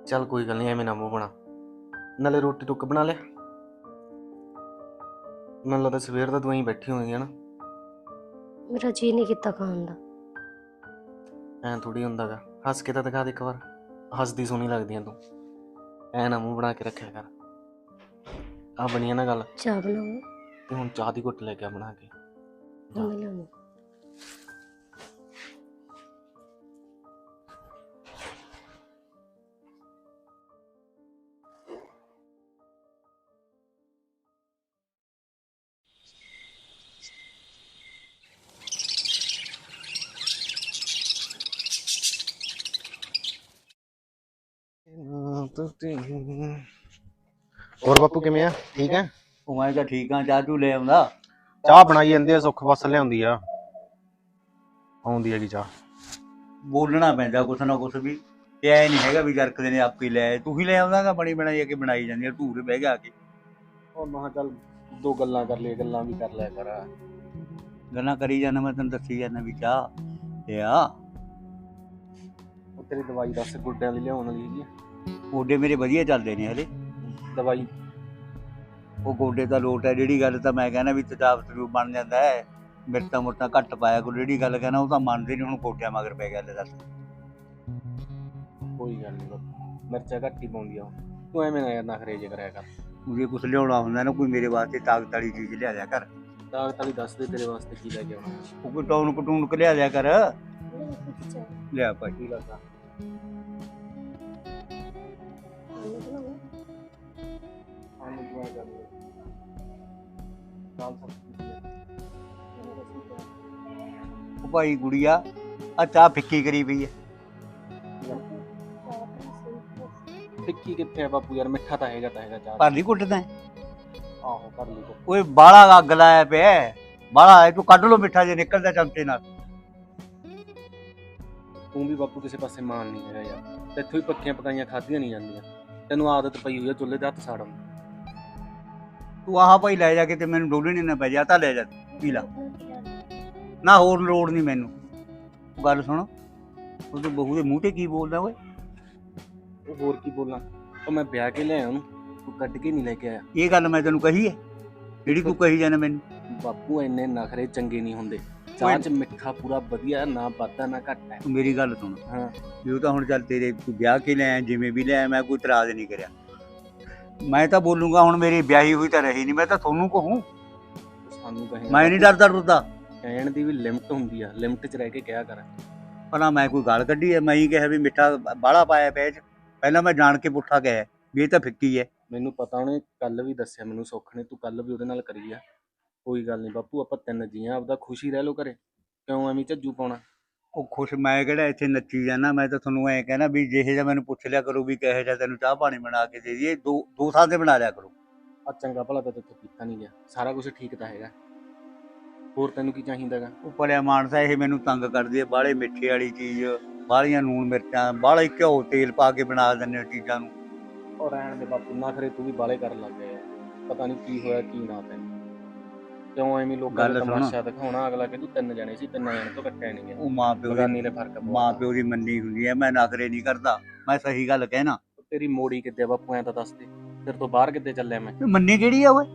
ਚੱਲ ਕੋਈ ਗੱਲ ਨਹੀਂ ਐਵੇਂ ਨਾ ਮੂੰਹ ਬਣਾ। ਨਾਲੇ ਰੋਟੀ ਟੁੱਕ ਬਣਾ ਲਿਆ। ਮੈਨੂੰ ਲੱਗਦਾ ਸਵੇਰ ਦਾ ਤੂੰ ਐਂ ਬੈਠੀ ਹੋਈ ਹੈ ਨਾ ਮੇਰਾ ਜੀ ਨਹੀਂ ਕੀਤਾ ਖਾਣ ਦਾ। ਐਂ ਥੋੜੀ ਹੁੰਦਾਗਾ। ਹੱਸ ਕੇ ਤਾਂ ਦਿਖਾ ਦੇ ਇੱਕ ਵਾਰ। ਹੱਸਦੀ ਸੋਹਣੀ ਲੱਗਦੀ ਆ ਤੂੰ। ਐ ਨਾ ਮੂੰਹ ਬਣਾ ਕੇ ਰੱਖਿਆ ਕਰ। ਆ ਬਣੀਆ ਨਾ ਗੱਲ। ਚਾਹ ਬਣਾਓ। ਤੇ ਹੁਣ ਚਾਹ ਦੀ ਘੁੱਟ ਲੈ ਕੇ ਆ ਬਣਾ ਕੇ। ਮੈਂ ਲਿਆਉਂਦੀ ਹੋਰ ਬਾਪੂ ਕਿਵੇਂ ਆ? ਠੀਕ ਹੈ ਉਹ ਮੈਂ ਤਾਂ ਠੀਕ ਆ ਚਾਹ ਲੈ ਆਉਂਦਾ। ਚਾਹ ਬਣਾਈ ਜਾਂਦੇ ਆ ਸੁੱਖ ਬਸ ਲਿਆਉਂਦੀ ਆ। ਆਉਂਦੀ ਹੈਗੀ ਚਾਹ। ਬੋਲਣਾ ਪੈਂਦਾ ਕੁਛ ਨਾ ਕੁਛ ਵੀ। ਤੇ ਐ ਨਹੀਂ ਹੈਗਾ ਵੀ ਜਰਕਦੇ ਨੇ ਆਪੇ ਲੈ। ਆਏ। ਤੂੰ ਹੀ ਲੈ ਆਉਂਦਾਗਾ ਬਣੀ ਬਣਾਈ ਆ ਕੇ ਬਣਾਈ ਜਾਂਦੀ ਆ? ਧੂਰੇ ਬਹਿ ਗਿਆ ਆ ਕੇ। ਉਹ ਮਹਾ ਚੱਲ ਦੋ ਗੱਲਾਂ ਕਰ ਲਈ ਗੱਲਾਂ ਵੀ ਕਰ ਲਿਆ ਕਰ। ਗੱਲਾਂ ਕਰੀ ਜਾਂਦਾ ਮੈਂ ਤੈਨੂੰ ਦੱਸੀ ਜਾਂਦਾ ਵੀ ਚਾਹ। ਤੇ ਆ। ਉਹ ਤੇਰੀ ਦਵਾਈ ਦੱਸ ਗੁੱਡਿਆਂ ਲਈ ਲਿਆਉਣ ਵਾਲੀ ਹੈਗੀ ਆ। ਗੋਡੇ ਮੇਰੇ ਵਧੀਆ ਚੱਲਦੇ ਨੇ ਹਲੇ। ਦਵਾਈ? ਉਹ ਗੋਡੇ ਦਾ ਲੋਟ ਹੈ ਜਿਹੜੀ ਗੱਲ ਤਾਂ ਮੈਂ ਕਹਿੰਦਾ ਵੀ ਤੇਜ਼ਾਬ ਤਰੂ ਬਣ ਜਾਂਦਾ ਹੈ। ਮਿਰਚਾਂ ਮੁਰਚਾਂ ਘੱਟ ਪਾਇਆ ਕੋ ਜਿਹੜੀ ਗੱਲ ਕਹਿੰਦਾ ਉਹ ਤਾਂ ਮੰਨਦੇ ਨਹੀਂ ਹੁਣ ਕੋਟਿਆਂ ਮਗਰ ਪੈ ਗਿਆ ਲੈ ਦੱਸ। ਕੋਈ ਗੱਲ ਨਹੀਂ ਮਿਰਚਾਂ ਘੱਟ ਹੀ ਪਾਉਂਦੀ ਆ। ਤੂੰ ਐਵੇਂ ਨਾ ਯਾਰ ਨਖਰੇ ਜੇ ਕਰਿਆ ਕਰ। ਮੁਝੇ ਕੁਛ ਲਿਆਉਣਾ ਹੁੰਦਾ ਨਾ ਕੋਈ ਮੇਰੇ ਵਾਸਤੇ ਤਾਕਤ ਵਾਲੀ ਚੀਜ਼ ਲਿਆ ਦਿਆ ਕਰ। ਦਾਗ ਤਾਲੀ ਦੱਸ ਦੇ ਤੇਰੇ ਵਾਸਤੇ ਕੀ ਲੈ ਕੇ ਆਉਣਾ। ਉਹ ਕੋਈ ਟੌਨ ਕਟੂਨ ਕ ਲਿਆ ਦਿਆ ਕਰ। ਲਿਆ ਭਾਈ। ਕੀ ਲੱਗਾ ਉਹ ਭਾਈ ਗੁੜੀਆ ਆ ਚਾਹ ਫਿੱਕੀ ਕਰੀ ਪਈ ਹੈ ਟਿੱਕੀ ਕਿੱਥੇ ਆ ਬਾਪੂ ਯਾਰ? ਮਿੱਠਾ ਤਾਂ ਹੈਗਾ ਤਾਂ ਹੈਗਾ ਚਾਹ। ਭਰ ਲਈ ਕੁੱਟਦਾ ਆਹੋ ਕਰ ਲਈ ਤੂੰ ਓਏ ਬਾਲਾ ਅੱਗ ਲਾਇਆ ਪਿਆ ਬਾਲਾ ਤੂੰ ਕੱਢ ਲੋ ਮਿੱਠਾ ਜੇ ਨਿਕਲਦਾ ਚਮਚੇ ਨਾਲ। ਤੂੰ ਵੀ ਬਾਪੂ ਕਿਸੇ ਪਾਸੇ ਮਾਨ ਨਹੀਂ ਹੈਗਾ ਯਾਰ। ਤੇਥੋਂ ਹੀ ਪੱਕੀਆਂ ਪਕਾਈਆਂ ਖਾਧੀਆਂ ਨਹੀਂ ਜਾਂਦੀਆਂ। ਤੈਨੂੰ ਆਦਤ ਪਈ ਹੋਈ ਆ ਚੁੱਲ੍ਹੇ ਤੇ ਹੱਥ ਸਾੜਨ ਦੀ। ਤੂੰ ਆਹ ਭਾਈ ਲੈ ਜਾ ਕੇ ਤੇ ਮੈਨੂੰ ਡੋਲੇ ਨਹੀਂ ਨਾ ਪੈ ਜਾ ਤਾਂ ਲੈ ਜਾ ਪੀ ਲਾ। ਨਾ ਹੋਰ ਲੋੜ ਨਹੀਂ ਮੈਨੂੰ। ਗੱਲ ਸੁਣ ਉਹਦੇ ਬਹੂ ਦੇ ਮੂੰਹ ਤੇ ਕੀ ਬੋਲਦਾ ਓਏ? ਉਹ ਹੋਰ ਕੀ ਬੋਲਾਂ? ਉਹ ਮੈਂ ਵਿਆਹ ਕੇ ਲਿਆਇਆ ਉਹਨੂੰ ਤੂੰ ਕੱਢ ਕੇ ਨਹੀਂ ਲੈ ਕੇ ਆਇਆ। ਇਹ ਗੱਲ ਮੈਂ ਤੈਨੂੰ ਕਹੀ ਹੈ ਜਿਹੜੀ ਤੂੰ ਕਹੀ ਜਾਂਦਾ ਮੈਨੂੰ। ਬਾਪੂ ਇੰਨੇ ਨਖਰੇ ਚੰਗੇ ਨਹੀਂ ਹੁੰਦੇ। ਚਾਹ ਚ ਮਿੱਠਾ ਪੂਰਾ ਵਧੀਆ ਨਾ ਵੱਧਦਾ ਨਾ ਘਟਦਾ ਤੂੰ ਮੇਰੀ ਗੱਲ ਸੁਣ। ਹਾਂ। ਵੀ ਉਹ ਤਾਂ ਹੁਣ ਚੱਲ ਤੇਰੇ ਤੂੰ ਵਿਆਹ ਕੇ ਲੈ ਆਇਆ ਜਿਵੇਂ ਵੀ ਲੈ ਆਇਆ ਮੈਂ ਕੋਈ ਇਤਰਾਜ਼ ਨਹੀਂ ਕਰਿਆ। ਮੈਂ ਤਾਂ ਬੋਲੂੰਗਾ ਹੁਣ ਮੇਰੀ ਵਿਆਹੀ ਹੋਈ ਤਾਂ ਰਹੀ ਨਹੀਂ ਮੈਂ ਤਾਂ ਤੁਹਾਨੂੰ ਕਹੂੰ। ਸਾਨੂੰ ਕਹੇ ਮੈਂ ਨਹੀਂ ਡਰਦਾ ਡਰਦਾ। ਕਹਿਣ ਦੀ ਵੀ ਲਿਮਟ ਹੁੰਦੀ ਆ ਲਿਮਟ 'ਚ ਰਹਿ ਕੇ ਕਿਹਾ ਕਰ? ਭਲਾ ਮੈਂ ਕੋਈ ਗੱਲ ਕੱਢੀ ਹੈ ਮੈਂ ਹੀ ਕਿਹਾ ਵੀ ਮਿੱਠਾ ਬਾਹਲਾ ਪਾਇਆ ਪਿਆ ਇਹ 'ਚ। ਪਹਿਲਾਂ ਮੈਂ ਜਾਣ ਕੇ ਪੁੱਠਾ ਗਿਆ ਵੀ ਇਹ ਤਾਂ ਫਿੱਕੀ ਹੈ ਮੈਨੂੰ ਪਤਾ ਉਹਨੇ ਕੱਲ ਵੀ ਦੱਸਿਆ ਮੈਨੂੰ ਸੁੱਖ ਨੇ ਤੂੰ ਕੱਲ ਵੀ ਉਹਦੇ ਨਾਲ ਕਰੀ ਆ। ਕੋਈ ਗੱਲ ਨਹੀਂ ਬਾਪੂ ਆਪਾਂ ਤਿੰਨ ਜੀਆਂ ਆਪਦਾ ਖੁਸ਼ੀ ਰਹਿ ਲੋ ਘਰੇ। ਕਿਉਂ ਐਵੇਂ ਝੱਜੂ ਪਾਉਣਾ? ਉਹ ਖੁਸ਼ ਮੈਂ ਕਿਹੜਾ ਇੱਥੇ ਨੱਚੀ ਜਾਣਾ ਮੈਂ ਤਾਂ ਤੁਹਾਨੂੰ ਐਂ ਕਹਿਣਾ ਵੀ ਜਿਹੇ ਜਿਹਾ ਮੈਨੂੰ ਪੁੱਛ ਲਿਆ ਕਰੋ ਵੀ ਕਹੇ ਜਿਹਾ ਤੈਨੂੰ ਚਾਹ ਪਾਣੀ ਬਣਾ ਕੇ ਦੇ ਦਈਏ ਦੋ ਦੋ ਥਾਂ ਤੇ ਬਣਾ ਲਿਆ ਕਰੋ। ਆ ਚੰਗਾ ਭਲਾ ਤਾਂ ਤੇਥੋਂ ਪੀਤਾ ਨਹੀਂ ਗਿਆ। ਸਾਰਾ ਕੁਝ ਠੀਕ ਤਾਂ ਹੈਗਾ। ਹੋਰ ਤੈਨੂੰ ਕੀ ਚਾਹੀਦਾਗਾ ਉਹ ਭਲਿਆ ਮਾਨਸਾ ਇਹ ਮੈਨੂੰ ਤੰਗ ਕਰਦੀ ਹੈ ਬਾਹਲੇ ਮਿੱਠੇ ਵਾਲੀ ਚੀਜ਼ ਬਾਹਲੀਆਂ ਨੂਣ ਮਿਰਚਾਂ ਬਾਹਲੇ ਘਿਓ ਤੇਲ ਪਾ ਕੇ ਬਣਾ ਦਿੰਦੇ ਹੋ ਚੀਜ਼ਾਂ ਨੂੰ। ਉਹ ਰਹਿਣ ਦੇ ਬਾਪੂ ਨਾ ਖਰੇ ਤੂੰ ਵੀ ਬਾਲੇ ਕਰਨ ਲੱਗ ਗਿਆ ਪਤਾ ਨਹੀਂ ਕੀ ਹੋਇਆ ਕੀ ਨਾ ਤੈਨੂੰ ਕਿਉਂ ਐਵੇਂ ਲੋਕਾਂ ਗੱਲ ਦਾ ਸੁਣ। ਤਮਾਸ਼ਾ ਦਿਖਾਉਣਾ? ਅਗਲਾ ਕਿ ਤੂੰ ਤਿੰਨ ਜਣੇ ਸੀ ਤਿੰਨ ਜਣੇ ਤੋਂ ਕੱਟਿਆ ਨਹੀਂ ਗਿਆ ਉਹ ਮਾਂ ਪਿਓ ਦੀ ਬਗਾਨੀ ਨੇ ਫ਼ਰਕ ਮਾਂ। ਪਿਓ ਦੀ ਮੰਨੀ ਹੁੰਦੀ ਹੈ ਮੈਂ ਨਖਰੇ ਨਹੀਂ ਕਰਦਾ ਮੈਂ ਸਹੀ ਗੱਲ ਕਹਿਣਾ। ਤੇਰੀ ਮੋੜੀ ਕਿੱਦੇ ਬਾਪੂ ਐ ਤਾਂ ਦੱਸ ਦੇ। ਤੇਰੇ ਤੋਂ ਬਾਹਰ ਕਿੱਦੇ ਚੱਲਿਆ ਮੈਂ? ਮੰਨੀ ਕਿਹੜੀ ਆ ਓਏ?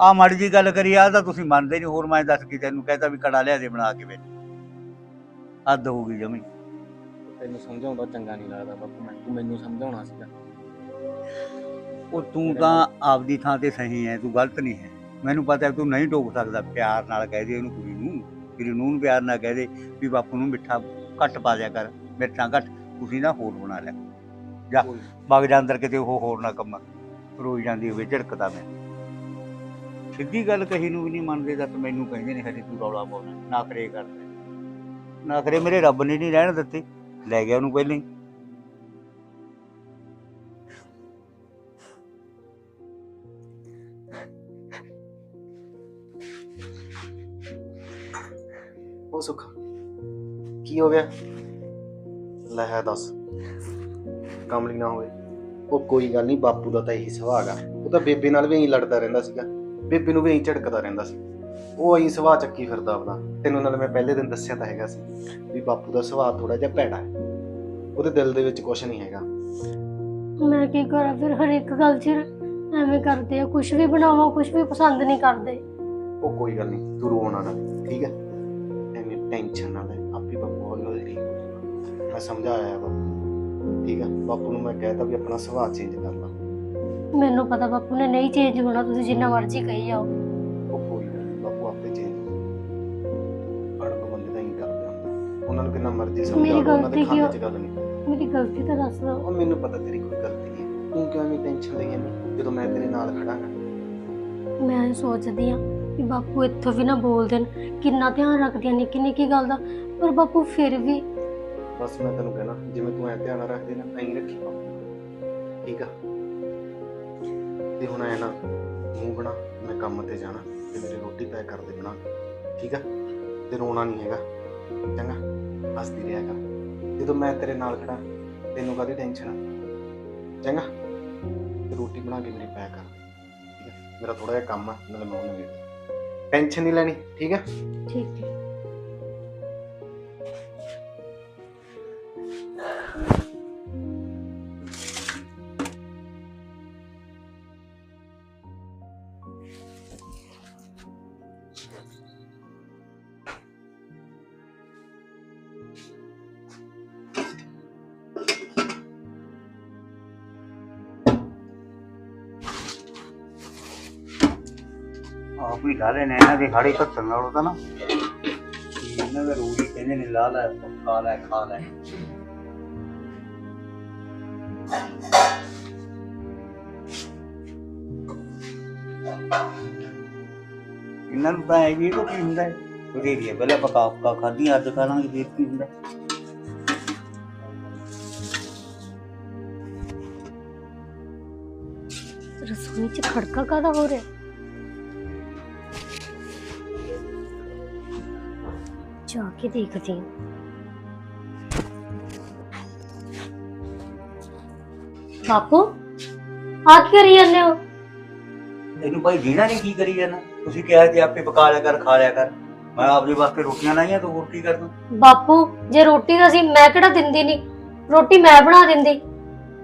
ਆ ਮਾੜੀ ਜੀ ਗੱਲ ਕਰੀ ਆ ਤਾਂ ਤੁਸੀਂ ਮੰਨਦੇ ਨਹੀਂ ਹੋਰ ਮੈਂ ਦੱਸ ਕੀ ਤੈਨੂੰ ਕਹਤਾ ਵੀ ਕੜਾ ਲਿਆ ਦੇ ਬਣਾ ਕੇ ਵਿੱਚ। ਹੱਦ ਹੋ ਗਈ ਜਮੀ। ਤੈਨੂੰ ਸਮਝਾਉਂਦਾ ਚੰਗਾ ਨਹੀਂ ਲੱਗਦਾ ਬਾਪੂ ਮੈਂ ਤੂੰ ਮੈਨੂੰ ਸਮਝਾਉਣਾ ਸੀਗਾ। ਉਹ ਤੂੰ ਤਾਂ ਆਪਦੀ ਥਾਂ ਤੇ ਸਹੀ ਹੈ ਤੂੰ ਗਲਤ ਨਹੀਂ ਹੈ। ਮੈਨੂੰ ਪਤਾ ਹੈ ਤੂੰ ਨਹੀਂ ਟੋਕ ਸਕਦਾ ਪਿਆਰ ਨਾਲ ਕਹਿ ਦੇ ਉਹਨੂੰ ਕੁੜੀ ਨੂੰ ਨੂੰਹ ਨੂੰ ਪਿਆਰ ਨਾਲ ਕਹਿ ਦੇ ਵੀ ਬਾਪੂ ਨੂੰ ਮਿੱਠਾ ਘੱਟ ਪਾ ਦਿਆ ਕਰ ਮਿਰਚਾਂ ਘੱਟ ਤੁਸੀਂ ਨਾ ਹੋਰ ਬਣਾ ਲਿਆ ਜਾ ਵਗ ਜਾ ਅੰਦਰ ਕਿਤੇ ਉਹ ਹੋਰ ਨਾ ਕੰਮ ਰੋਈ ਜਾਂਦੀ ਹੋਵੇ ਝੜਕਦਾ ਮੈਂ। ਸਿੱਧੀ ਗੱਲ ਕਹੀ ਨੂੰ ਵੀ ਨਹੀਂ ਮੰਨਦੇ ਤਾਂ ਮੈਨੂੰ ਕਹਿੰਦੇ ਨੇ ਹਜੇ ਤੂੰ ਰੌਲਾ ਪਾਉਣਾ ਨਾਕਰੇ ਕਰਦੇ। ਨਾਕਰੇ ਮੇਰੇ ਰੱਬ ਨੇ ਨਹੀਂ ਰਹਿਣ ਦਿੱਤੇ। ਲੈ ਗਿਆ ਉਹਨੂੰ ਪਹਿਲਾਂ ਹੀ। ਉਹ ਸੁੱਖ। ਕੀ ਹੋ ਗਿਆ? ਲੈ ਹੈ ਦੱਸ। ਕਮਲੀ ਨਾ ਹੋਵੇ ਉਹ ਕੋਈ ਗੱਲ ਨਹੀਂ ਬਾਪੂ ਦਾ ਤਾਂ ਇਹੀ ਸੁਭਾਅ ਗਾ ਉਹ ਤਾਂ ਬੇਬੇ ਨਾਲ ਵੀ ਇਹੀ ਲੜਦਾ ਰਹਿੰਦਾ ਸੀਗਾ। ਬੇਬੇ ਨੂੰ ਵੀ ਇਹੀ ਝੜਕਦਾ ਰਹਿੰਦਾ ਸੀ। ਉਹ ਇਹੀ ਸੁਭਾਅ ਚੱਕੀ ਫਿਰਦਾ ਆਪਦਾ। ਤੈਨੂੰ ਨਾਲ ਮੈਂ ਪਹਿਲੇ ਦਿਨ ਦੱਸਿਆ ਤਾਂ ਹੈਗਾ ਸੀ ਵੀ ਬਾਪੂ ਦਾ ਸੁਭਾਅ ਥੋੜਾ ਜਿਹਾ ਭੈੜਾ ਹੈ। ਉਹਦੇ ਦਿਲ ਦੇ ਵਿੱਚ ਕੁਝ ਨਹੀਂ ਹੈਗਾ। ਮੈਂ ਕੀ ਕਰਾਂ ਫਿਰ? ਹਰ ਇੱਕ ਗੱਲ 'ਚ ਐਵੇਂ ਕਰਦੇ ਆ। ਕੁਝ ਵੀ ਬਣਾਵਾਂ ਕੁਝ ਵੀ ਪਸੰਦ ਨਹੀਂ ਕਰਦੇ। ਉਹ ਕੋਈ ਗੱਲ ਨਹੀਂ ਤੂੰ ਰੋਣਾ ਨਾ। ਠੀਕ ਹੈ? ਟੈਨਸ਼ਨ ਨਾ ਲੈ ਆਪੇ ਬਾਪੂ ਹੌਲੀ ਹੌਲੀ ਠੀਕ ਹੋ ਜਾਊਗਾ ਮੈਂ ਸਮਝਾਇਆ ਬਾਪੂ ਠੀਕ ਹੈ ਬਾਪੂ ਨੂੰ ਮੈਂ ਕਹਿਤਾ ਵੀ ਆਪਣਾ ਸੁਭਾਅ ਚੇਂਜ ਕਰ ਲਾ ਮੈਨੂੰ ਪਤਾ ਬਾਪੂ ਨੇ ਨਹੀਂ ਚੇਂਜ ਹੋਣਾ ਤੁਸੀਂ ਜਿੰਨਾ ਮਰਜ਼ੀ ਕਹੀ ਜਾਓ ਉਹ ਕੋਈ ਗੱਲ ਨੀ, ਬਾਪੂ ਆਪੇ ਚੇਂਜ ਅੜਕ ਬੰਦੇ ਦਾ ਹੀ ਕਰਦੇ ਹੁੰਦੇ ਉਹਨਾਂ ਨੂੰ ਕਿੰਨਾ ਮਰਜ਼ੀ ਸਮਝਾ ਮੇਰੀ ਲਓ ਉਹਨਾਂ ਦੇ ਗਲਤੀ ਕੀ ਖਾਣੇ ਹੋ- 'ਚ ਗੱਲ ਨਹੀਂ ਮੇਰੀ ਗਲਤੀ ਤਾਂ ਦੱਸ ਦਿਓ ਉਹ ਮੈਨੂੰ ਪਤਾ ਤੇਰੀ ਕੋਈ ਗਲਤੀ ਨਹੀਂ ਹੈ ਤੂੰ ਕਿਉਂ ਐਵੇਂ ਟੈਨਸ਼ਨ ਲਈ ਜਾਂਦੀ ਜਦੋਂ ਮੈਂ ਤੇਰੇ ਨਾਲ ਖੜਾਂਗਾ ਮੈਂ ਇਹ ਸੋਚਦੀ ਆ ਕਿ ਬਾਪੂ ਇੱਥੋਂ ਵੀ ਨਾ ਬੋਲ ਦੇਣ। ਕਿੰਨਾ ਧਿਆਨ ਰੱਖਦੀ ਆ ਨਿੱਕੀ ਨਿੱਕੀ ਗੱਲ ਦਾ। ਪਰ ਬਾਪੂ ਫਿਰ ਵੀ ਬਸ ਮੈਂ ਤੈਨੂੰ ਕਹਿਣਾ, ਜਿਵੇਂ ਤੂੰ ਐ ਧਿਆਨ ਰੱਖਦੀ ਨਾ, ਐਂ ਰੱਖੀ ਬਾਪੂ। ਠੀਕ ਆ? ਤੇ ਹੁਣ ਐ ਨਾ, ਮੂੰਹ ਬਣਾ, ਮੈਂ ਕੰਮ ਤੇ ਜਾਣਾ ਤੇ ਮੇਰੀ ਰੋਟੀ ਪੈਕ ਕਰ ਦੇ ਬਣਾ। ਠੀਕ ਆ? ਤੇ ਰੋਣਾ ਨਹੀਂ ਹੈਗਾ। ਚੰਗਾ? ਹੱਸਦੀ ਰਿਹਾ ਕਰ। ਜਦੋਂ ਮੈਂ ਤੇਰੇ ਨਾਲ ਖੜਾ, ਤੈਨੂੰ ਕਾਹਦੀ ਟੈਨਸ਼ਨ ਆ? ਚੰਗਾ? ਤੇ ਰੋਟੀ ਬਣਾ ਕੇ ਮੇਰੀ ਪੈਕ ਕਰ ਠੀਕ ਆ? ਮੇਰਾ ਥੋੜਾ ਜਿਹਾ ਕੰਮ ਆ, ਨਾਲੇ ਮੈਂ ਉਹਨੂੰ ਵੇਖ ਟੈਨਸ਼ਨ ਨਹੀਂ ਲੈਣੀ ਠੀਕ ਆ ਠੀਕ ਹੈ। ਦੇ ਹਾੜੇ ਘੱਟਣ ਨਾਲੋਂ ਤਾਂ ਨਾ। ਵੀ ਇਹਨਾਂ ਦਾ ਰੂਲ ਹੀ ਕਹਿੰਦੇ ਨੇ, ਲਾ ਲੈ ਖਾ ਲੈ ਖਾ ਲੈ। ਇਹਨਾਂ ਨੂੰ ਤਾਂ ਇਹ ਵੀ ਤਾਂ ਕੀ ਹੁੰਦਾ ਹੈ ਉਹਦੇ ਲਈ ਪਹਿਲਾਂ ਪਕਾ ਪਕਾ ਖਾਧੀ, ਅੱਜ ਖਾ ਲਾਂਗੇ, ਫਿਰ ਕੀ ਹੁੰਦਾ। ਰਸੋਈ 'ਚ ਖੜਕਾ ਕਾਦਾ ਹੋ ਰਿਹਾ ਜਾ ਕੇ ਦੇਖਦੀ ਹਾਂ। ਬਾਪੂ ਆ ਕੀ ਕਰੀ ਜਾਂਦੇ ਹੋ? ਇਹਨੂੰ ਭਾਈ ਜੀਣਾ ਨਹੀਂ ਕੀ ਕਰੀ ਜਾਣਾ? ਤੁਸੀਂ ਕਿਹਾ ਕਿ ਆਪੇ ਪਕਾ ਲਿਆ ਕਰ ਖਾ ਲਿਆ ਕਰ। ਮੈਂ ਆਪਦੇ ਵਾਸਤੇ ਰੋਟੀਆਂ ਲਾਈਆਂ ਤੂੰ ਹੋਰ ਕੀ ਕਰਦਾ ਬਾਪੂ ਜੇ ਰੋਟੀ ਦਾ ਸੀ ਮੈਂ ਕਿਹੜਾ ਦਿੰਦੀ ਨਹੀਂ? ਰੋਟੀ ਮੈਂ ਬਣਾ ਦਿੰਦੀ।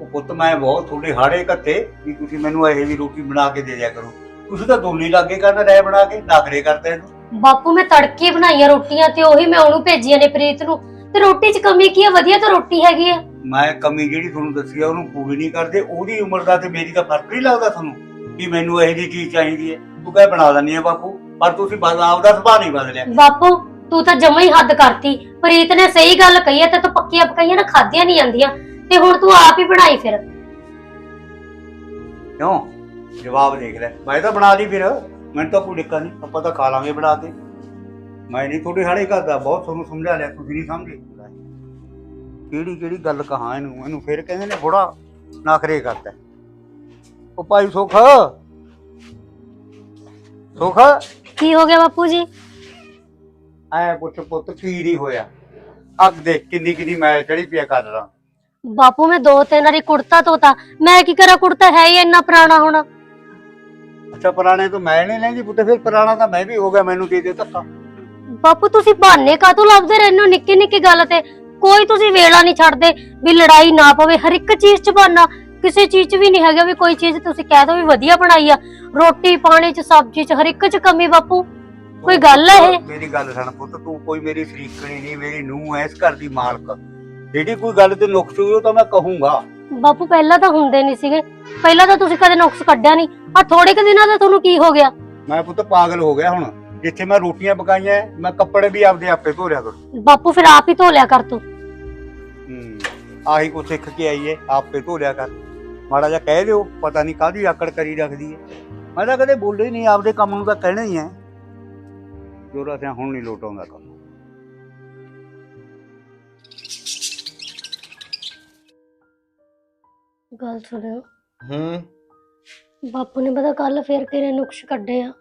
ਉਹ ਪੁੱਤ ਮੈਂ ਬਹੁਤ ਤੁਹਾਡੇ ਹਾੜੇ ਘੱਤੇ ਵੀ ਤੁਸੀਂ ਮੈਨੂੰ ਇਹੋ ਜਿਹੀ ਰੋਟੀ ਬਣਾ ਕੇ ਦੇ ਦਿਆ ਕਰੋ। ਤੁਸੀਂ ਤਾਂ ਦੋਨੀ ਲਾਗੇ ਕਰਨ ਰਹਿ ਬਣਾ ਕੇ ਨਖਰੇ ਕਰਦੇ ਇਹਨੂੰ। ਬਾਪੂ ਮੈਂ ਤੜਕੇ ਬਣਾਈਆਂ ਰੋਟੀਆਂ ਤੇ ਉਹੀ ਮੈਂ ਉਹਨੂੰ ਭੇਜੀਆਂ ਨੇ ਪ੍ਰੀਤ ਨੂੰ। ਤੇ ਰੋਟੀ 'ਚ ਕਮੀ ਕੀ ਹੈ ਵਧੀਆ ਤਾਂ ਰੋਟੀ ਹੈਗੀ ਆ। ਮੈਂ ਕਮੀ ਜਿਹੜੀ ਤੁਹਾਨੂੰ ਦੱਸੀ ਆ ਉਹਨੂੰ ਪੂਰੀ ਨਹੀਂ ਕਰਦੇ। ਉਹਦੀ ਉਮਰ ਦਾ ਤੇ ਮੇਰੀ ਦਾ ਫ਼ਰਕ ਨਹੀਂ ਲੱਗਦਾ ਤੁਹਾਨੂੰ ਕਿ ਮੈਨੂੰ ਇਹੋ ਜਿਹੀ ਚੀਜ਼ ਚਾਹੀਦੀ ਹੈ। ਤੂੰ ਕਹਿ ਬਣਾ ਦਿੰਦੀ ਹੈ ਬਾਪੂ ਪਰ ਤੁਸੀਂ ਬਸ ਆਪਦਾ ਸੁਭਾਅ ਨਹੀਂ ਬਦਲਿਆ। ਬਾਪੂ ਤੂੰ ਤਾਂ ਜਮਾ ਹੀ ਹੱਦ ਕਰਤੀ। ਪ੍ਰੀਤ ਨੇ ਸਹੀ ਗੱਲ ਕਹੀ ਹੈ ਤੇ ਤੂੰ ਪੱਕੀਆਂ ਪਕਾਈਆਂ ਨਾ ਖਾਧੀਆਂ ਨਹੀਂ ਜਾਂਦੀਆਂ। ਤੇ ਹੁਣ ਤੂੰ ਆਪ ਹੀ ਬਣਾਈ ਫਿਰ। ਕਿਉਂ? ਜਵਾਬ ਦੇਖ ਲੈ। ਮੈਂ ਤਾਂ ਬਣਾ ਲਈ ਫਿਰ। ਮੈਨੂੰ ਤਾਂ ਕੋਈ ਦਿੱਕਤ ਨਹੀਂ ਆਪਾਂ ਤਾਂ ਖਾ ਲਾਂਗੇ ਬਣਾ ਕੇ। ਮੈਂ ਨਹੀਂ ਤੁਹਾਡੇ ਹਾੜੇ ਕਰਦਾ ਬਹੁਤ ਤੁਹਾਨੂੰ ਸਮਝਾ ਲਿਆ ਤੁਸੀਂ ਨਹੀਂ ਸਮਝੇ। ਕਿਹੜੀ ਕਿਹੜੀ ਗੱਲ ਕਹਾਂ ਇਹਨੂੰ? ਇਹਨੂੰ ਫਿਰ ਕਹਿੰਦੇ ਨੇ ਬੁੜਾ ਨਖਰੇ ਕਰਦਾ। ਉਹ ਭਾਈ ਸੁਖ। ਸੁਖ। ਕੀ ਹੋ ਗਿਆ ਬਾਪੂ ਜੀ? ਐ ਪੁੱਤ ਪੁੱਤ ਕੀ ਨਹੀਂ ਹੋਇਆ? ਅੱਗ ਦੇਖ ਕਿੰਨੀ ਕਿੰਨੀ ਮੈਂ ਚੜੀ ਪਿਆ ਕਰ ਬਾਪੂ ਮੈਂ ਦੋ ਤਿੰਨ ਵਾਰੀ ਕੁੜਤਾ ਧੋਤਾ। ਮੈਂ ਕੀ ਕਰਾਂ ਕੁੜਤਾ ਹੈ ਹੀ ਇੰਨਾ ਪੁਰਾਣਾ ਹੁਣ। ਅੱਛਾ ਪੁਰਾਣੇ ਤੋਂ ਮੈਂ ਨਹੀਂ ਲੈਂਦੀ ਪੁੱਤ ਫਿਰ ਪੁਰਾਣਾ ਤਾਂ ਮੈਂ ਵੀ ਹੋ ਗਿਆ ਮੈਨੂੰ ਦੇ ਦੇ ਧੱਕਾ। ਬਾਪੂ ਤੁਸੀਂ ਬਹਾਨੇ ਕਾਹਤੋਂ ਲੱਭਦੇ ਰਹਿੰਦੇ ਹੋ ਨਿੱਕੀ ਨਿੱਕੀ ਗੱਲ ਤੇ? ਕੋਈ ਤੁਸੀਂ ਵੇਲਾ ਨਹੀਂ ਛੱਡਦੇ ਵੀ ਲੜਾਈ ਨਾ ਪਵੇ ਹਰ ਇੱਕ ਚੀਜ਼ 'ਚ ਬਹਾਨਾ। ਕਿਸੇ ਚੀਜ਼ 'ਚ ਵੀ ਨਹੀਂ ਹੈਗਾ ਵੀ ਕੋਈ ਚੀਜ਼ ਤੁਸੀਂ ਕਹਿ ਦੋ ਵੀ ਵਧੀਆ ਬਣਾਈ ਆ। ਰੋਟੀ ਪਾਣੀ 'ਚ ਸਬਜ਼ੀ 'ਚ ਹਰ ਇੱਕ 'ਚ ਕਮੀ ਬਾਪੂ। ਕੋਈ ਗੱਲ ਹੈ ਇਹ? ਮੇਰੀ ਗੱਲ ਸੁਣ ਪੁੱਤ ਤੂੰ ਕੋਈ ਮੇਰੀ ਸ਼ਰੀਕਣੀ ਨਹੀਂ ਮੇਰੀ ਨੂੰਹ ਐ ਇਸ ਘਰ ਦੀ ਮਾਲਕ। ਜਿਹੜੀ ਕੋਈ ਗੱਲ ਤੇ ਨੁਕਸ ਹੋਈ ਉਹ ਤਾਂ ਮੈਂ ਕਹੂੰਗਾ। ਬਾਪੂ ਪਹਿਲਾਂ ਤਾਂ ਹੁੰਦੇ ਨਹੀਂ ਸੀਗੇ। ਪਹਿਲਾਂ ਤਾਂ ਤੁਸੀਂ ਕਦੇ ਨੁਕਸ ਕੱਢਿਆ ਨਹੀਂ। ਆ ਥੋੜੇ ਕੁ ਦਿਨਾਂ ਦਾ ਤੁਹਾਨੂੰ ਕੀ ਹੋ ਗਿਆ? ਮੈਂ ਪੁੱਤ ਪਾਗਲ ਹੋ ਗਿਆ ਹੁਣ। ਜਿੱਥੇ ਮੈਂ ਰੋਟੀਆਂ ਪਕਾਈਆਂ ਮੈਂ ਕੱਪੜੇ ਵੀ ਆਪਦੇ ਆਪੇ ਧੋ ਲਿਆ ਕਰੂੰ। ਬਾਪੂ ਫਿਰ ਆਪ ਹੀ ਧੋ ਲਿਆ ਕਰ ਤੂੰ। ਹੂੰ ਆਹੀ ਕੋ ਸਿੱਖ ਕੇ ਆਈ ਏ ਆਪੇ ਧੋ ਲਿਆ ਕਰ। ਮਾੜਾ ਜਿਹਾ ਕਹਿ ਦਿਓ ਪਤਾ ਨਹੀਂ ਕਾਹਦੀ ਆਕੜ ਕਰੀ ਰੱਖਦੀ ਏ। ਮੈਂ ਤਾਂ ਕਦੇ ਬੋਲੇ ਹੀ ਨਹੀਂ ਆਪਦੇ ਕੰਮ ਨੂੰ ਤਾਂ ਕਹਿਣਾ ਹੀ ਐ ਜੋਰਾ ਸਿਆ ਹੁਣ ਨਹੀਂ ਲੋਟ ਆਉਂਦਾ ਕੰਮ। ਗੱਲ ਸੁਣਿਓ। ਹੂੰ। ਬਾਪੂ ਨੇ ਪਤਾ ਕੱਲ ਫੇਰ ਕਿਹਨੇ ਨੁਕਸ ਕੱਢੇ ਆ।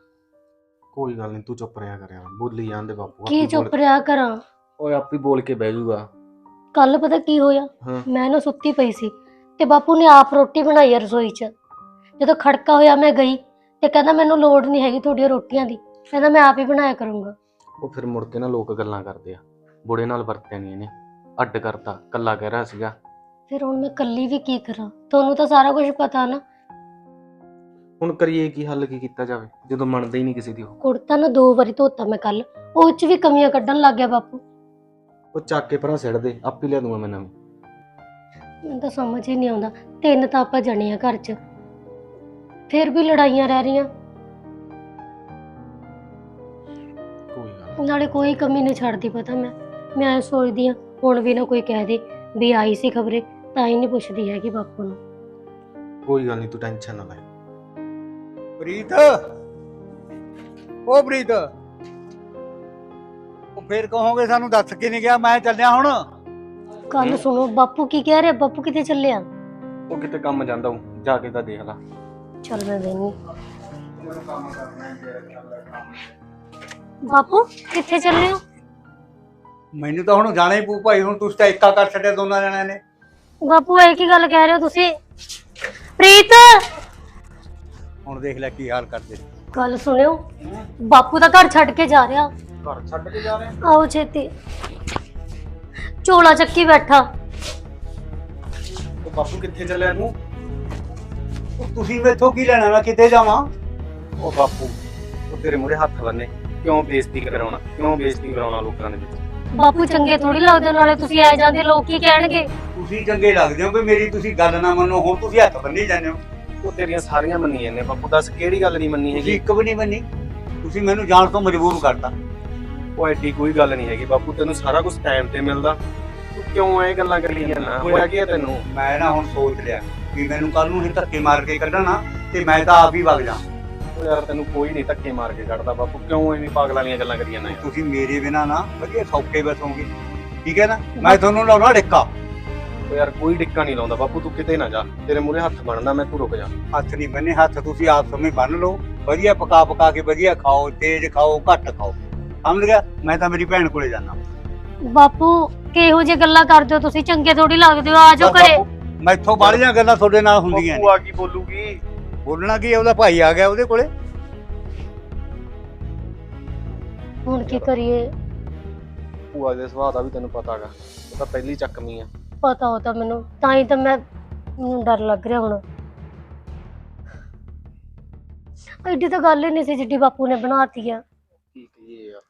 ਕੋਈ ਗੱਲ ਨਹੀਂ ਤੂੰ ਚੁੱਪ ਰਿਹਾ ਕਰਿਆ ਬੋਲੀ ਜਾਂਦੇ ਬਾਪੂ ਕੀ ਆਪੇ ਚੁੱਪ ਰਿਹਾ ਕਰਾਂ? ਓਏ ਆਪੇ ਬੋਲ ਕੇ ਬਹਿ ਜਾਊਗਾ ਕੱਲ ਪਤਾ ਕੀ ਹੋਇਆ? ਹਾਂ। ਮੈਂ ਨਾ ਸੁੱਤੀ ਪਈ ਸੀ ਤੇ ਬਾਪੂ ਨੇ ਆਪ ਰੋਟੀ ਬਣਾਈ ਆ ਰਸੋਈ 'ਚ। ਜਦੋਂ ਖੜਕਾ ਹੋਇਆ ਮੈਂ ਗਈ ਤੇ ਕਹਿੰਦਾ ਮੈਨੂੰ ਲੋੜ ਨਹੀਂ ਹੈਗੀ ਤੁਹਾਡੀਆਂ ਰੋਟੀਆਂ ਦੀ। ਕਹਿੰਦਾ ਮੈਂ ਆਪ ਹੀ ਬਣਾਇਆ ਕਰੂੰਗਾ। ਉਹ ਫਿਰ ਮੁੜ ਕੇ ਨਾ ਲੋਕ ਗੱਲਾਂ ਕਰਦੇ ਆ। ਬੁੜੇ ਨਾਲ ਵਰਤਿਆ ਨਹੀਂ ਇਹਨੇ। ਅੱਡ ਕਰਤਾ ਕੱਲਾ ਕਹਿ ਰਿਹਾ ਸੀਗਾ ਫਿਰ ਹੁਣ ਮੈਂ ਕੱਲੀ ਵੀ ਕੀ ਕਰਾਂ? ਤੁਹਾਨੂੰ ਤਾਂ ਸਾਰਾ ਕੁਝ ਪਤਾ ਨਾ। ਹੁਣ ਕਰੀਏ ਕੀ ਹੱਲ ਕੀ ਕੀਤਾ ਜਾਵੇ? ਜਦੋਂ ਮੰਨਦਾ ਹੀ ਨਹੀਂ ਕਿਸੇ ਦੀ ਉਹ। ਕੁੜਤਾ ਨਾ ਦੋ ਵਾਰੀ ਧੋਤਾ ਮੈਂ ਕੱਲ ਉਹ 'ਚ ਵੀ ਕਮੀਆਂ ਕੱਢਣ ਲੱਗ ਗਿਆ ਬਾਪੂ। ਉਹ ਚੱਕ ਕੇ ਪਰਾਂ ਸਿੱਟ ਦੇ ਆਪੇ ਲਿਆ ਦੂੰਗਾ ਮੈਂ ਨਵੀਂ। ਮੈਨੂੰ ਤਾਂ ਸਮਝ ਹੀ ਨਹੀਂ ਆਉਂਦਾ। ਤਿੰਨ ਤਾਂ ਆਪਾਂ ਜਣੇ ਆ ਘਰ 'ਚ। ਫਿਰ ਵੀ ਲੜਾਈਆਂ ਰਹਿ ਰਹੀਆਂ। ਕੋਈ ਗੱਲ ਨਾਲੇ ਕੋਈ ਕਮੀ ਨਹੀਂ ਛੱਡਦੀ ਪਤਾ ਮੈਂ। ਮੈਂ ਐਂ ਸੋਚਦੀ ਆ ਹੁਣ ਵੀ ਨਾ ਕੋਈ ਕਹਿ ਦੇ ਵੀ ਆਈ ਸੀ ਖਬਰੇ। ਤਾਂ ਹੀ ਨਹੀਂ ਪੁੱਛਦੀ ਹੈਗੀ ਬਾਪੂ ਨੂੰ। ਕੋਈ ਗੱਲ ਨਹੀਂ ਤੂੰ ਟੈਨਸ਼ਨ ਨਾ ਲੈ। ਪ੍ਰੀਤ! ਉਹ ਪ੍ਰੀਤ! ਉਹ ਫੇਰ ਕਹੋਗੇ ਸਾਨੂੰ ਦੱਸ ਕੇ ਨਹੀਂ ਗਿਆ ਮੈਂ ਚੱਲਿਆ ਹੁਣ। ਹਮ? ਸੁਣੋ ਬਾਪੂ ਕੀ ਕਹਿ ਰਿਹਾ? ਬਾਪੂ ਕਿੱਥੇ ਚੱਲਿਆ? ਉਹ ਕਿਤੇ ਕੰਮ ਜਾਂਦਾ ਹੂੰ ਜਾ ਕੇ ਤਾਂ ਦੇਖ ਲੈ। ਚੱਲ ਮੈਂ ਵੇਨੀ ਬਾਪੂ ਕਿੱਥੇ ਚੱਲੇ ਹੋ? ਮੈਨੂੰ ਤਾਂ ਹੁਣ ਜਾਣਾ ਹੀ ਪੂ ਭਾਈ ਹੁਣ ਤੁਸੀਂ ਤਾਂ ਇੱਕਾ ਕਰ ਛੱਡਿਆ ਦੋਨਾਂ ਜਣਿਆਂ ਨੇ। ਬਾਪੂ ਇਹ ਕੀ ਗੱਲ ਕਹਿ ਰਹੇ ਹੋ ਤੁਸੀਂ? ਪ੍ਰੀਤ! ਹੁਣ ਦੇਖ ਲੈ ਕੀ ਹਾਲ ਕਰਦੇ। ਗੱਲ ਸੁਣਿਓ ਬਾਪੂ ਦਾ ਘਰ ਛੱਡ ਕੇ ਜਾ ਰਿਹਾ। ਘਰ ਛੱਡ ਕੇ ਜਾ ਰਹੇ? ਆਓ ਛੇਤੀ। ਝੋਲਾ ਚੱਕੀ ਬੈਠਾ। ਉਹ ਬਾਪੂ ਕਿੱਥੇ ਚੱਲਿਆ ਤੂੰ? ਉਹ ਤੁਸੀਂ ਮੈਥੋਂ ਕੀ ਲੈਣਾ ਮੈਂ ਕਿੱਥੇ ਜਾਵਾਂ? ਉਹ ਬਾਪੂ ਉਹ ਤੇਰੇ ਮੂਰੇ ਹੱਥ ਬੰਨੇ ਕਿਉਂ ਬੇਇੱਜ਼ਤੀ ਕਰਾਉਣਾ? ਕਿਉਂ ਬੇਇੱਜ਼ਤੀ ਕਰਾਉਣਾ ਲੋਕਾਂ ਦੇ ਵਿੱਚ? ਬਾਪੂ ਚੰਗੇ ਥੋੜੀ ਲੱਗਦੇ ਨਾਲੇ ਤੁਸੀਂ ਆ ਜਾਂਦੇ ਲੋਕ ਕੀ ਕਹਿਣਗੇ? ਤੁਸੀਂ ਚੰਗੇ ਲੱਗਦੇ ਹੋ ਕਿ ਮੇਰੀ ਤੁਸੀਂ ਗੱਲ ਨਾ ਮੰਨੋ ਹੁਣ ਤੁਸੀਂ ਹੱਥ ਬੰਨੀ ਜਾਂਦੇ ਹੋ। ਉਹ ਤੇਰੀਆਂ ਸਾਰੀਆਂ ਮੰਨੀ ਜਾਂਦੇ ਬਾਪੂ ਦੱਸ ਕਿਹੜੀ ਗੱਲ ਨਹੀਂ ਮੰਨੀ ਤੁਸੀਂ ਹੈਗੀ? ਇੱਕ ਵੀ ਨਹੀਂ ਮੰਨੀ। ਤੁਸੀਂ ਮੈਨੂੰ ਜਾਣ ਤੋਂ ਮਜਬੂਰ ਕਰਤਾ। ਉਹ ਐਡੀ ਕੋਈ ਗੱਲ ਨਹੀਂ ਹੈਗੀ ਬਾਪੂ ਤੈਨੂੰ ਸਾਰਾ ਕੁਝ ਟਾਈਮ ਤੇ ਮਿਲਦਾ। ਤੂੰ ਕਿਉਂ ਇਹ ਗੱਲਾਂ ਕਰੀ ਜਾਂਦਾ? ਹੋਇਆ ਕੀ ਹੈ ਤੈਨੂੰ? ਮੈਂ ਨਾ ਹੁਣ ਸੋਚ ਲਿਆ ਕਿ ਮੈਨੂੰ ਕੱਲ ਨੂੰ ਇਹ ਧੱਕੇ ਮਾਰ ਕੇ ਕੱਢਣਾ ਤੇ ਮੈਂ ਤਾਂ ਆਪ ਹੀ ਵਗ ਜਾ। ਉਹ ਯਾਰ ਤੈਨੂੰ ਕੋਈ ਨਹੀਂ ਧੱਕੇ ਮਾਰ ਕੇ ਕੱਢਦਾ ਬਾਪੂ ਕਿਉਂ ਐਵੇਂ ਪਾਗਲਾਂ ਵਾਲੀਆਂ ਗੱਲਾਂ ਕਰੀ ਜਾਂਦਾ ਯਾਰ? ਤੁਸੀਂ ਮੇਰੇ ਬਿਨਾ ਨਾ ਵਧੀਆ ਸੌਕੇ ਬਸੋਗੇ ਠੀਕ ਹੈ ਨਾ? ਮੈਂ ਤੁਹਾਨੂੰ ਲਾਉਣਾ ਡਿੱਕਾ। ਉਹ ਯਾਰ ਕੋਈ ਡਿੱਕਾ ਨਹੀਂ ਲਾਉਂਦਾ ਬਾਪੂ ਤੂੰ ਕਿਤੇ ਨਾ ਜਾ ਤੇਰੇ ਮੂਰੇ ਹੱਥ ਬਣਦਾ ਮੈਂ ਤੂੰ ਰੁਕ ਜਾ। ਹੱਥ ਨਹੀਂ ਬੰਨੇ ਹੱਥ ਤੁਸੀਂ ਆਪ ਸਮੇਂ ਬੰਨ ਲਓ। ਵਧੀਆ ਪਕਾ ਪਕਾ ਕੇ ਵਧੀਆ ਖਾਓ ਤੇਜ਼ ਖਾਓ ਘੱਟ ਖਾਓ। ਸਮਝ ਗਿਆ? ਮੈਂ ਤਾਂ ਮੇਰੀ ਭੈਣ ਕੋਲੇ ਜਾਣਾ ਬਾਪੂ ਕਿਹੋ ਜਿਹੇ ਗੱਲਾਂ ਕਰਦੇ ਹੋ ਤੁਸੀਂ? ਚੰਗੇ ਥੋੜੀ ਲੱਗਦੇ ਹੋ ਆ ਜਾਓ ਘਰੇ। ਮੈਥੋਂ ਬਾਹਲੀਆਂ ਗੱਲਾਂ ਤੁਹਾਡੇ ਨਾਲ ਹੁੰਦੀਆਂ ਨੇ। ਬਾਪੂ ਆ ਕੀ ਬੋਲੂਗੀ? ਬੋਲਣਾ ਕੀ ਹੈ, ਉਹਦਾ ਭਾਈ ਆ ਗਿਆ ਉਹਦੇ ਕੋਲੇ। ਹੁਣ ਕੀ ਕਰੀਏ? ਭੂਆ ਦੇ ਸੁਭਾਅ ਦਾ ਵੀ ਤੈਨੂੰ ਪਤਾ ਹੈਗਾ ਉਹ ਤਾਂ ਪਹਿਲੀ ਚੱਕਮੀ ਆ। ਪਤਾ ਉਹ ਤਾਂ ਮੈਨੂੰ, ਤਾਂ ਹੀ ਤਾਂ ਮੈਂ, ਮੈਨੂੰ ਡਰ ਲੱਗ ਰਿਹਾ ਹੁਣ। ਐਡੀ ਤਾਂ ਗੱਲ ਹੀ ਨਹੀਂ ਸੀ ਜਿੱਡੀ ਬਾਪੂ ਨੇ ਬਣਾਤੀ ਆ। ਕੀ ਕਹੀਏ ਯਾਰ।